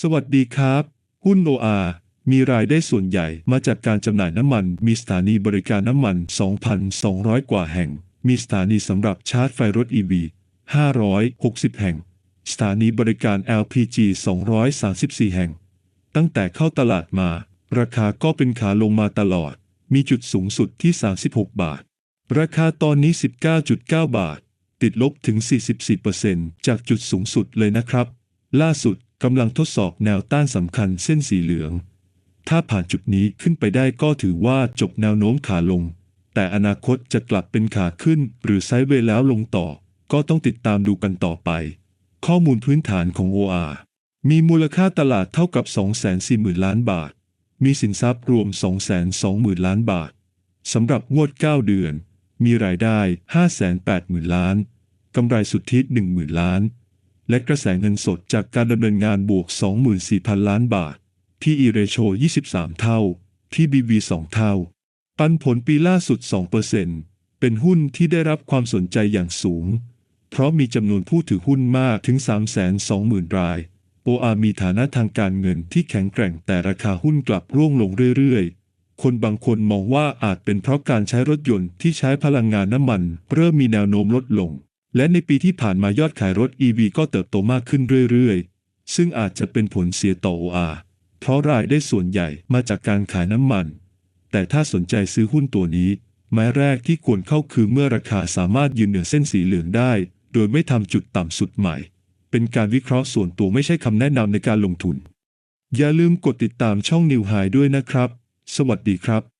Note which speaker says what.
Speaker 1: สวัสดีครับ หุ้นโออา มีรายได้ส่วนใหญ่มาจากการจำหน่ายน้ำมัน มีสถานีบริการน้ำมัน 2,200 กว่าแห่ง มีสถานีสำหรับชาร์จไฟรถ EV 560 แห่ง สถานีบริการ LPG 234 แห่ง ตั้งแต่เข้าตลาดมา ราคาก็เป็นขาลงมาตลอด มีจุดสูงสุดที่ 36 บาท ราคาตอนนี้ 19.9 บาท ติดลบถึง 44%จากจุดสูงสุดเลยนะครับ ล่าสุด กำลังทดสอบแนวต้านสำคัญเส้นสีเหลือง ถ้าผ่านจุดนี้ขึ้นไปได้ก็ถือว่าจบแนวโน้มขาลง แต่อนาคตจะกลับเป็นขาขึ้นหรือไซด์เวย์แล้วลงต่อ ก็ต้องติดตามดูกันต่อไป ข้อมูลพื้นฐานของ OR มีมูลค่าตลาดเท่ากับ 240,000 ล้านบาท มีสินทรัพย์รวม 220,000 ล้านบาท สำหรับงวด 9 เดือน มีรายได้ 580,000 ล้าน กำไรสุทธิ 10,000 ล้าน และกระแสเงินสดจากการดำเนินงานบวก 24,000 ล้านบาท PE ratio 23 เท่า PBV 2เท่า ปันผลปีล่าสุด2%เป็นหุ้นที่ได้รับความสนใจอย่างสูง เพราะมีจำนวนผู้ถือหุ้นมากถึง 320,000 ราย OR มีฐานะทางการเงินที่แข็งแกร่งแต่ราคาหุ้นกลับร่วงลงเรื่อยๆ คนบางคนมองว่าอาจเป็นเพราะการใช้รถยนต์ที่ใช้พลังงานน้ำมัน เริ่มมีแนวโน้มลดลง และในปีที่ผ่านมายอดขายรถ EV ก็เติบโตมากขึ้นเรื่อยๆ ซึ่งอาจจะเป็นผลเสียต่อ OR เพราะรายได้ส่วนใหญ่มาจากการขายน้ำมัน แต่ถ้าสนใจซื้อหุ้นตัวนี้ ไม้แรกที่ควรเข้าคือเมื่อราคาสามารถยืนเหนือเส้นสีเหลืองได้ โดยไม่ทำจุดต่ำสุดใหม่ เป็นการวิเคราะห์ส่วนตัวไม่ใช่คำแนะนำในการลงทุน อย่าลืมกดติดตามช่องนิวไฮด้วยนะครับ สวัสดีครับ